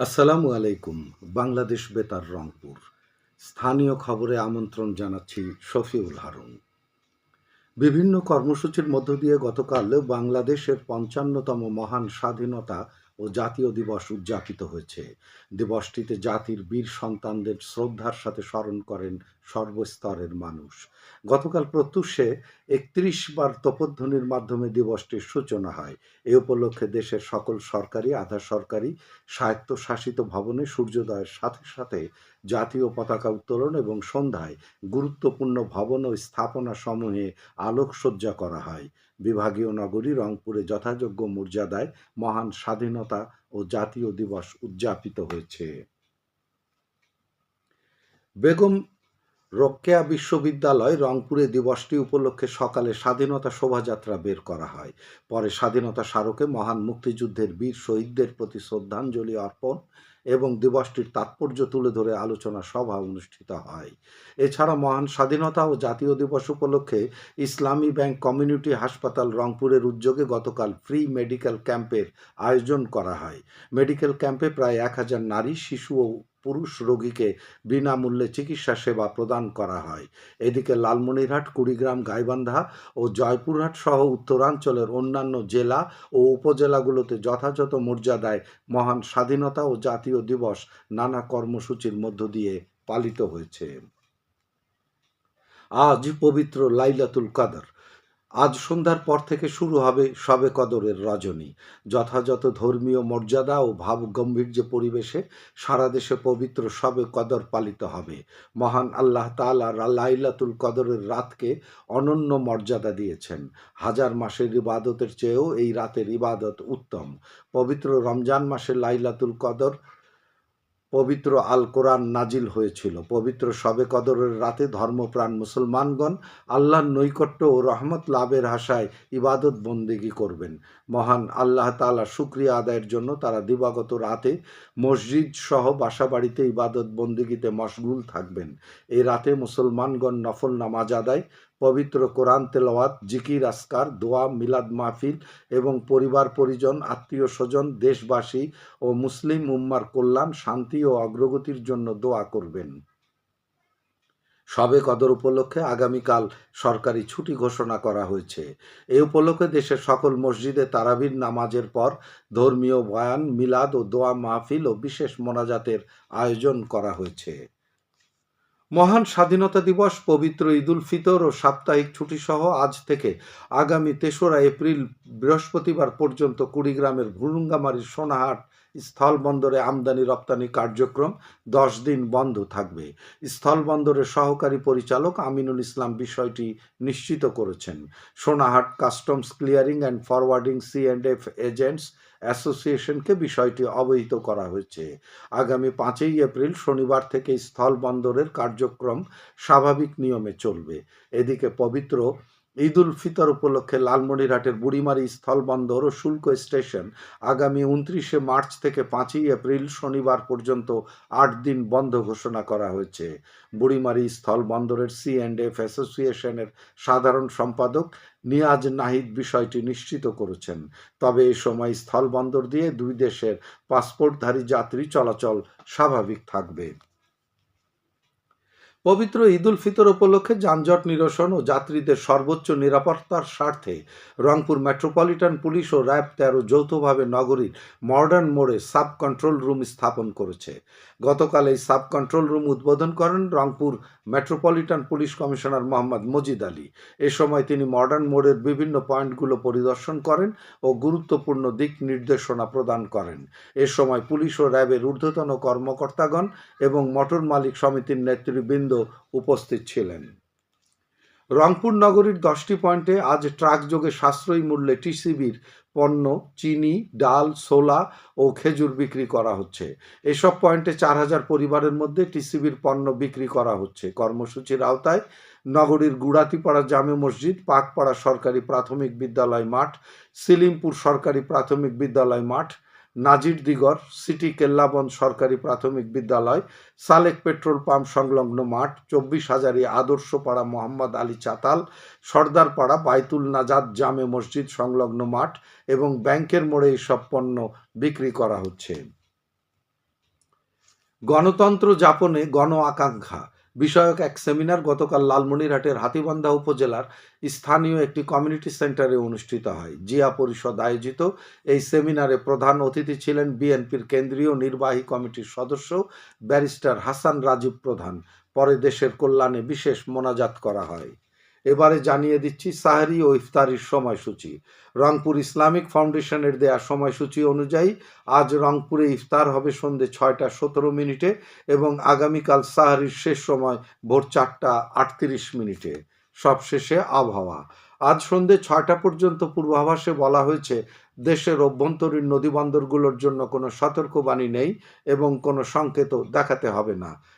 আসসালামু আলাইকুম, বাংলাদেশ বেতার রংপুর। স্থানীয় খবরে আমন্ত্রণ জানাচ্ছি শফিউল হারুন। বিভিন্ন কর্মসূচির মধ্য দিয়ে গতকাল বাংলাদেশের পঞ্চান্নতম মহান স্বাধীনতা জাতীয় দিবস উদযাপিত হয়েছে। দিবসটিতে জাতির বীর সন্তানদের শ্রদ্ধার সাথে স্মরণ করেন সর্বস্তরের মানুষ। গতকাল প্রত্যুষে একত্রিশ বার তপধ্বনির মাধ্যমে দিবসটির সূচনা হয়। এ উপলক্ষে দেশের সকল সরকারি, আধা সরকারি, স্বায়ত্তশাসিত ভবনে সূর্যোদয়ের সাথে সাথে জাতীয় পতাকা উত্তোলন এবং সন্ধ্যায় গুরুত্বপূর্ণ ভবন ও স্থাপনা সমূহে আলোকসজ্জা করা হয়। বিভাগীয় নগরী রংপুরে যথাযোগ্য মর্যাদায় মহান স্বাধীনতা ও জাতীয় দিবস উদযাপিত হয়েছে। বেগম রোকেয়া বিশ্ববিদ্যালয় রংপুরে দিবসটি উপলক্ষে সকালে স্বাধীনতা শোভাযাত্রা বের করা হয়। পরে স্বাধীনতা স্মারকে মহান মুক্তিযুদ্ধের বীর শহীদদের প্রতি শ্রদ্ধাঞ্জলি অর্পণ এবং দিবসটির তাৎপর্য তুলে ধরে আলোচনা সভা অনুষ্ঠিত হয়। এছাড়া মহান স্বাধীনতা ও জাতীয় দিবস উপলক্ষে ইসলামী ব্যাংক কমিউনিটি হাসপাতাল রংপুরের উদ্যোগে গতকাল ফ্রি মেডিকেল ক্যাম্পের আয়োজন করা হয়। মেডিকেল ক্যাম্পে প্রায় এক হাজার নারী, শিশু ও পুরুষ রোগীকে বিনামূল্যে চিকিৎসা সেবা প্রদান করা হয়। এদিকে লালমনিরহাট, কুড়িগ্রাম, গাইবান্ধা ও জয়পুরহাট সহ উত্তরাঞ্চলের অন্যান্য জেলা ও উপজেলাগুলোতে যথাযথ মর্যাদায় মহান স্বাধীনতা ও জাতীয় দিবস নানা কর্মসূচির মধ্য দিয়ে পালিত হয়েছে। আজ পবিত্র লাইলাতুল কাদর। আজ সন্ধ্যার পর থেকে শুরু হবে শবে কদরের রজনী। যথাযথ ধর্মীয় মর্যাদা ও ভাব গম্ভীর্য পরিবেশে সারা দেশে পবিত্র শবে কদর পালিত হবে, মহান আল্লাহ তালা লাইলাতুল কদরের রাতকে অনন্য মর্যাদা দিয়েছেন। হাজার মাসের ইবাদতের চেয়েও এই রাতের ইবাদত উত্তম। পবিত্র রমজান মাসে লাইলাতুল কদর পবিত্র আল কোরআন নাজিল হয়েছিল। পবিত্র শবে কদরের রাতে ধর্মপ্রাণ মুসলমানগণ আল্লাহর নৈকট্য ও রহমত লাভের আশায় ইবাদত বন্দেগী করবেন। মহান আল্লাহ তালা শুক্রিয়া আদায়ের জন্য তারা দিবাগত রাতে মসজিদ সহ বাসাবাড়িতে ইবাদত বন্দিগিতে মশগুল থাকবেন। এই রাতে মুসলমানগণ নফল নামাজ আদায় পবিত্র কোরআন তেলাওয়াত, জিকির আসকার দোয়া, মিলাদ মাহফিল এবং পরিবার, পরিজন, আত্মীয়, স্বজন, দেশবাসী ও মুসলিম উম্মার কল্যাণ, শান্তি ও অগ্রগতির জন্য দোয়া করবেন। সবে কদর উপলক্ষে আগামীকাল সরকারি ছুটি ঘোষণা করা হয়েছে। এই উপলক্ষে দেশের সকল মসজিদে তারাবির নামাজের পর ধর্মীয় বয়ান, মিলাদ ও দোয়া মাহফিল ও বিশেষ মোনাজাতের আয়োজন করা হয়েছে। মহান স্বাধীনতা দিবস, পবিত্র ঈদুল ফিতর ও সাপ্তাহিক ছুটিসহ আজ থেকে আগামী তেসরা এপ্রিল বৃহস্পতিবার পর্যন্ত কুড়িগ্রামের ভুরুঙ্গামারির সোনাহাট স্থলবন্দরে আমদানি রপ্তানি কার্যক্রম দশ দিন বন্ধ থাকবে। স্থলবন্দরের সহকারী পরিচালক আমিনুল ইসলাম বিষয়টি নিশ্চিত করেছেন। Sonahat customs clearing and forwarding C and F agents অ্যাসোসিয়েশনকে বিষয়টি অবহিত করা হয়েছে। আগামী পাঁচই এপ্রিল শনিবার থেকে স্থল বন্দরের কার্যক্রম স্বাভাবিক নিয়মে চলবে। এদিকে পবিত্র ঈদ উল ফিতর উপলক্ষে লালমনিরহাটের বুড়িমারি স্থলবন্দর ও শুল্ক স্টেশন আগামী উনত্রিশে মার্চ থেকে পাঁচই এপ্রিল শনিবার পর্যন্ত আট দিন বন্ধ ঘোষণা করা হয়েছে। বুড়িমারি স্থলবন্দরের সি অ্যান্ড এফ অ্যাসোসিয়েশনের সাধারণ সম্পাদক নিয়াজ নাহিদ বিষয়টি নিশ্চিত করেছেন। তবে এই সময় স্থলবন্দর দিয়ে দুই দেশের পাসপোর্টধারী যাত্রী চলাচল স্বাভাবিক থাকবে। পবিত্র ঈদুল ফিতর উপলক্ষে যানজট নিরসন ও যাত্রীদের সর্বোচ্চ নিরাপত্তার স্বার্থে রংপুর মেট্রোপলিটন পুলিশ ও র্যাব তেরো যৌথভাবে নগরীর মডার্ন মোড়ে সাব কন্ট্রোল রুম স্থাপন করেছে। গতকাল এই সাব কন্ট্রোল রুম উদ্বোধন করেন Rangpur metropolitan police commissioner Mohammad Majid Ali. এ সময় তিনি মডার্ন মোড়ের বিভিন্ন পয়েন্টগুলো পরিদর্শন করেন ও গুরুত্বপূর্ণ দিক নির্দেশনা প্রদান করেন। এ সময় পুলিশ ও র্যাবের ঊর্ধ্বতন কর্মকর্তাগণ এবং মোটর মালিক সমিতির নেতৃবৃন্দ উপস্থিত ছিলেন। রংপুর নগরীর দশটি পয়েন্টে আজ ট্রাক যোগে সাশ্রয়ী মূল্যে টিসিবির পণ্য, চিনি, ডাল সোলা ও খেজুর বিক্রি করা হচ্ছে। এসব পয়েন্টে চার হাজার পরিবারের মধ্যে টিসিবির পণ্য বিক্রি করা হচ্ছে। কর্মসূচির আওতায় নগরীর গুড়াতিপাড়া জামে মসজিদ, পাকপাড়া সরকারি প্রাথমিক বিদ্যালয় মাঠ, সিলিমপুর সরকারি প্রাথমিক বিদ্যালয় মাঠ নাজির দিগর, সিটি কেল্লাবন সরকারি প্রাথমিক বিদ্যালয়, সালেক পেট্রোল পাম্প সংলগ্ন মাঠ, চব্বিশ হাজারি আদর্শপাড়া মোহাম্মদ আলী চাতাল, সর্দারপাড়া বাইতুল নাজাদ জামে মসজিদ সংলগ্ন মাঠ এবং ব্যাংকের মোড়ে এইসব পণ্য বিক্রি করা হচ্ছে। গণতন্ত্র যাপনে গণ আকাঙ্ক্ষা। বিষয়ক এক সেমিনার গতকাল লালমনিরহাটের হাতিবান্ধা উপজেলার স্থানীয় একটি কমিউনিটি সেন্টারে অনুষ্ঠিত হয়। জিয়া পরিষদ আয়োজিত এই সেমিনারে প্রধান অতিথি ছিলেন বিএনপির কেন্দ্রীয় নির্বাহী কমিটির সদস্য ব্যারিস্টার হাসান রাজীব প্রধান। পরে দেশের কল্যাণে বিশেষ মোনাজাত করা হয়। এবারে জানিয়ে দিচ্ছি সাহারি ও ইফতারির সময়সূচি। রংপুর ইসলামিক ফাউন্ডেশনের দেয়া সময়সূচি অনুযায়ী আজ রংপুরে ইফতার হবে সন্ধে ছয়টা সতেরো মিনিটে এবং আগামীকাল সাহারির শেষ সময় ভোর চারটা আটত্রিশ মিনিটে। সবশেষে আবহাওয়া। আজ সন্ধে ছয়টা পর্যন্ত পূর্বাভাসে বলা হয়েছে, দেশের অভ্যন্তরীণ নদীবন্দরগুলোর জন্য কোনো সতর্কবাণী নেই এবং কোনো সংকেতও দেখাতে হবে না।